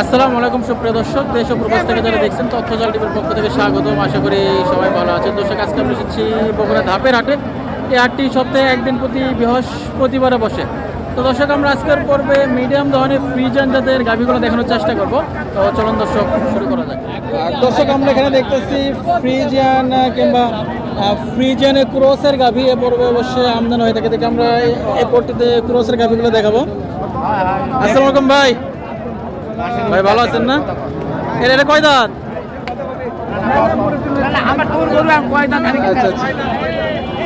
আসসালামু আলাইকুম সুপ্রিয় দর্শক, দেশ ও প্রবাস থেকে যারা দেখছেন তথ্যজাল টিভির পক্ষ থেকে স্বাগতম। আশা করি সবাই ভালো আছেন। দর্শক, আজকে আমরা এসেছি বগুড়া ধাপের হাটে। এই হাটটি সপ্তাহে একদিন প্রতি বৃহস্পতিবারে বসে। তো দর্শক, আমরা আজকের পর্বে মিডিয়াম ধরনের ফ্রিজান জাতের গাভিগুলো দেখানোর চেষ্টা করব। তো চলুন দর্শক, শুরু করা যাক। দর্শক, আমরা এখানে দেখতেছি ফ্রিজিয়ান কিংবা ফ্রিজিয়ানের ক্রোসের গাভি। এ পর্বে অবশ্যই আমদানি হয়ে থাকে। দেখে আমরা এই পর্টিতে ক্রোসের গাভিগুলো দেখাবো। আসসালামু আলাইকুম ভাই। ভাই ভালো আছেন না? এটা এটা কয় দাঁত? আচ্ছা আচ্ছা।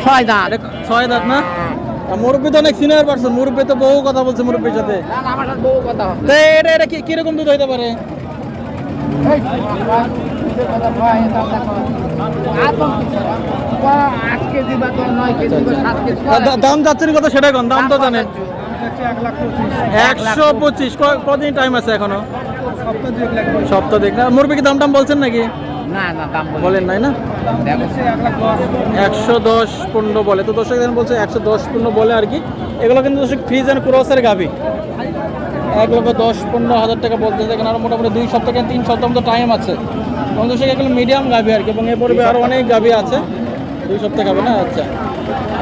ছয় দাঁত। ছয় দাঁত না? মুরব্বী তো অনেক সিনিয়র পারসন মুরব্বী তো বহু কথা বলছে মুরব্বীর সাথে। কথা এটা এটা কি কীরকম দুধ হইতে পারে? দাম যাচ্ছেন কত সেটা কোন দাম তো জানেন। একশো পঁচিশ। কদিন টাইম আছে এখনও? সপ্তাহ দেখ না কি দাম টাম বলছেন নাকি? বলেন। নাই না? একশো দশ পনেরো বলে। তো দর্শক এখানে বলছে একশো দশ পনেরো বলে আর কি। এগুলো কিন্তু দর্শক ফ্রিজ অ্যান্ড ক্রসের গাবি। এক লক্ষ দশ পনেরো হাজার টাকা বলতে দেখেন আরও মোটামুটি দুই সপ্তাহ তিন সপ্তাহ মতো টাইম আছে। এবং দর্শক এগুলো মিডিয়াম গাবি আর কি। এবং এ পর্বে আরও অনেক গাবি আছে। দুই সপ্তাহ গাবে না? আচ্ছা।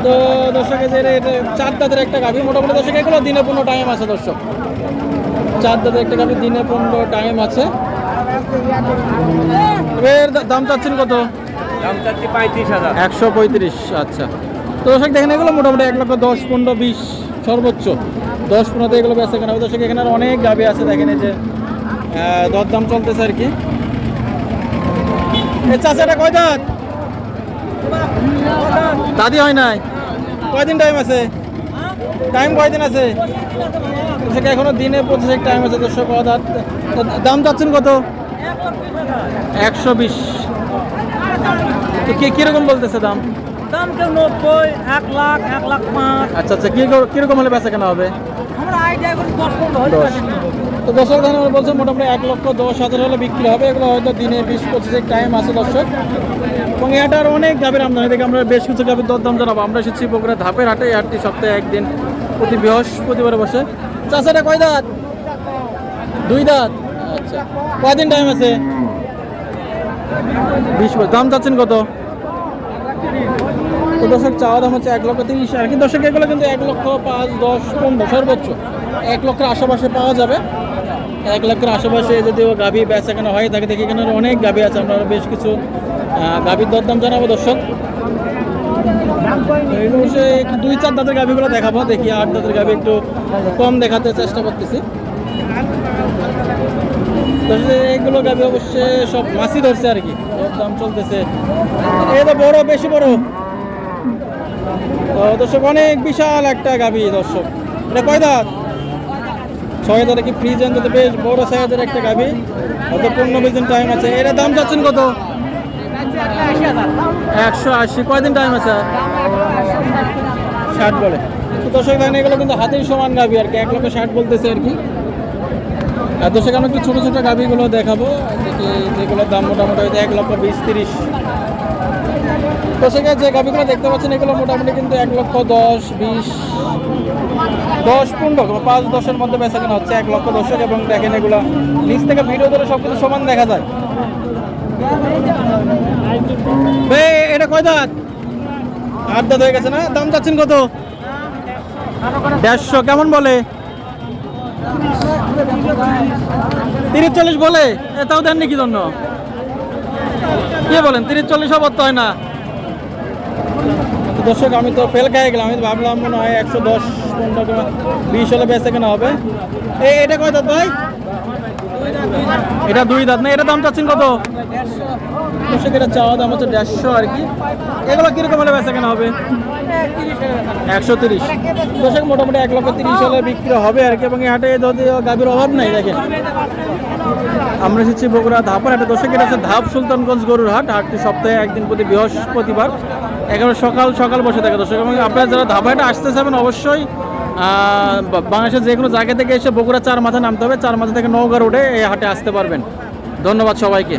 তো দর্শক যে এটা- চার দাঁতের একটা গাবি মোটামুটি দর্শক এগুলো দিনে পনেরো টাইম আছে দর্শক। চার দাঁতের একটা গাবি দিনে পনেরো টাইম আছে। এর দাম চাচ্ছেন কত? দাম চাচ্ছি পঁয়ত্রিশ হাজার। একশো পঁয়ত্রিশ আচ্ছা। তো দর্শক দেখেন এগুলো মোটামুটি এক লক্ষ দশ পনেরো বিশ সর্বোচ্চ। দশ পনেরোতে এগুলো বেঁচে কেনা দর্শক এখানে আর অনেক গাবি আছে দেখেন এই যে আহ, দরদাম চলতেছে আর কি। এ চাচাটা কয় দাঁত? দাদি হয় নাই? কয়দিন টাইম আছে? টাইম কয়দিন আছে? এখনও দিনে পঁচিশ টাইম আছে ক দাম চাচ্ছেন কত? একশো বিশ। কি কীরকম বলতেছে দাম? দাম কেউ নব্বই এক লাখ এক লাখ পাঁচ। আচ্ছা আচ্ছা কি কীরকম হলে বেচা কেনা হবে? তো দর্শক ধান বলছে মোটামুটি এক লক্ষ দশ হাজার হলে বিক্রি হবে। এগুলো হয়তো দিনে বিশ পঁচিশের টাইম আছে দর্শক। এবং এটার অনেক গাভীর আমদানি। থেকে আমরা বেশ কিছু গাভীর দরদাম জানাব। আমরা এসেছি বগুড়া ধাপের হাটে। হাটটি সপ্তাহে একদিন প্রতি বৃহস্পতিবারে বসে। চাষাটা কয় দাঁত? দুই দাঁত? আচ্ছা। কয়দিন টাইম আছে? বিশ দাম চাচ্ছেন কত? তো দর্শক, চাওয়া দাম হচ্ছে এক লক্ষ তিরিশ, আর কি দর্শক, এগুলো কিন্তু এক লক্ষ পাঁচ, দশ, পনেরো, সর্বোচ্চ। এক লক্ষের আশেপাশে পাওয়া যাবে। এক লক্ষের আশেপাশে যদিও গাভি বেচা এখানে হয় থাকে দেখি এখানে অনেক গাভি আছে, আমরা বেশ কিছু গাভীর দরদাম জানাব দর্শক। এগুলো দুই চার দাঁতের গাভিগুলো দেখাবো, দেখি আট দাঁতের গাভি একটু কম দেখাতে চেষ্টা করতেছি। এইগুলো গাভি অবশ্যই সব মাছি ধরছে আর কি দাম চলতেছে। তো বড়, বেশি বড়। তো দর্শক, অনেক বিশাল একটা গাভি, দর্শক। এটা কয় ছয় দাঁত কি ফ্রিজ আনতে বেশ বড় সাইজের একটা গাভি। হয়তো পনেরো বিশ দিন টাইম আছে। এটা দাম চাচ্ছেন কত? একশো আশি। কয়দিন টাইম আছে? ষাট বলে। তো দর্শক দেখেন এগুলো কিন্তু হাতের সমান গাভি আর কি। এক লক্ষ ষাট বলতেছে আর কি। আর দর্শক, আমরা একটু ছোটো ছোটো গাভিগুলো দেখাবো। দেখি যেগুলোর দাম মোটামুটি হয়তো এক লক্ষ বিশ তিরিশ। দর্শক যে গাভিগুলো দেখতে পাচ্ছেন, এগুলো মোটামুটি কিন্তু এক লক্ষ দশ, বিশ, দশ, পনেরো পাঁচ, দশের মধ্যে বেচা কেনা হচ্ছে, এক লক্ষ দর্শক এবং দেখেন এগুলো নিচ থেকে ভিডিও ধরে সব কিছু সমান দেখা যায়। এটা কয় দাঁত? আট দাঁত হয়ে গেছে না? দাম চাচ্ছেন কত? দেড়শো, কেমন বলে? তিরিশ চল্লিশ বলে? তাও দেননি কি জন্য? কে বলেন, তিরিশ চল্লিশ অবর তো হয় না। তো দর্শক, আমি তো ফেল খাই গেলাম। আমি ভাবলাম মনে হয় একশো দশ পনেরো বিশ হলে বেঁচে কেনা হবে। এই এটা কয় দাঁত ভাই? এটা দুই দাঁত না? এটা দাম চাচ্ছেন কত? দর্শক, এটা চাওয়া দাম হচ্ছে দেড়শো আর কি। এগুলো কীরকম হলে বেচা কেনা হবে? একশো তিরিশ। দর্শক, মোটামুটি এক লক্ষ তিরিশ হলে বিক্রি হবে আর কি, এবং এই হাটে যদি গাভীর অভাব নাই দেখেন আমরা এসেছি বগুড়া ধাপের হাটে। দর্শক, এটা হচ্ছে ধাপ সুলতানগঞ্জ গরুর হাট। হাটটি সপ্তাহে একদিন প্রতি বৃহস্পতিবার। একেবারে সকাল সকাল বসে থাকে। দর্শক, এবং আপনারা যারা ধাপা আসতে চাবেন অবশ্যই বাংলাদেশের যে কোনো জায়গা থেকে এসে বগুড়া চার মাথা নামতে হবে। চার মাথা থেকে নৌকা রোডে এই হাটে আসতে পারবেন। ধন্যবাদ সবাইকে।